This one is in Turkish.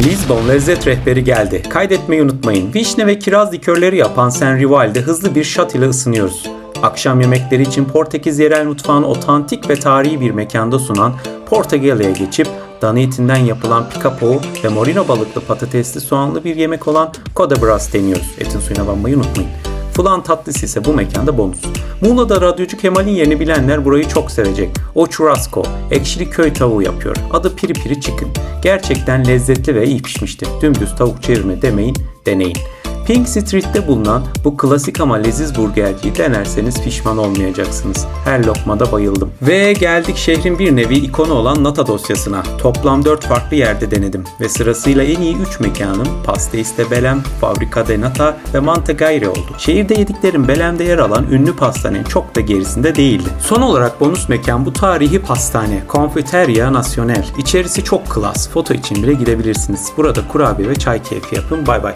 Lisbon lezzet rehberi geldi. Kaydetmeyi unutmayın. Vişne ve kiraz likörleri yapan San Rival'de hızlı bir shot ile ısınıyoruz. Akşam yemekleri için Portekiz yerel mutfağını otantik ve tarihi bir mekanda sunan Portugale'ye geçip dana etinden yapılan picapo ve morino balıklı patatesli soğanlı bir yemek olan Codebras deniyoruz. Etin suyuna banmayı unutmayın. Flan tatlısı ise bu mekanda bonus. Muğla'da radyocu Kemal'in yerini bilenler burayı çok sevecek. O churrasco, ekşili köy tavuğu yapıyor. Adı piri piri chicken. Gerçekten lezzetli ve iyi pişmiştir. Dümdüz tavuk çevirme demeyin, deneyin. Pink Street'te bulunan bu klasik ama leziz burgerciyi denerseniz pişman olmayacaksınız. Her lokmada bayıldım. Ve geldik şehrin bir nevi ikonu olan Nata dosyasına. Toplam 4 farklı yerde denedim. Ve sırasıyla en iyi 3 mekanım Pastéis de Belém, Fabrica de Nata ve Mantegayre oldu. Şehirde yediklerim Belem'de yer alan ünlü pastanenin çok da gerisinde değildi. Son olarak bonus mekan bu tarihi pastane Confiteria Nacional. İçerisi çok klas. Foto için bile gidebilirsiniz. Burada kurabiye ve çay keyfi yapın. Bay bay.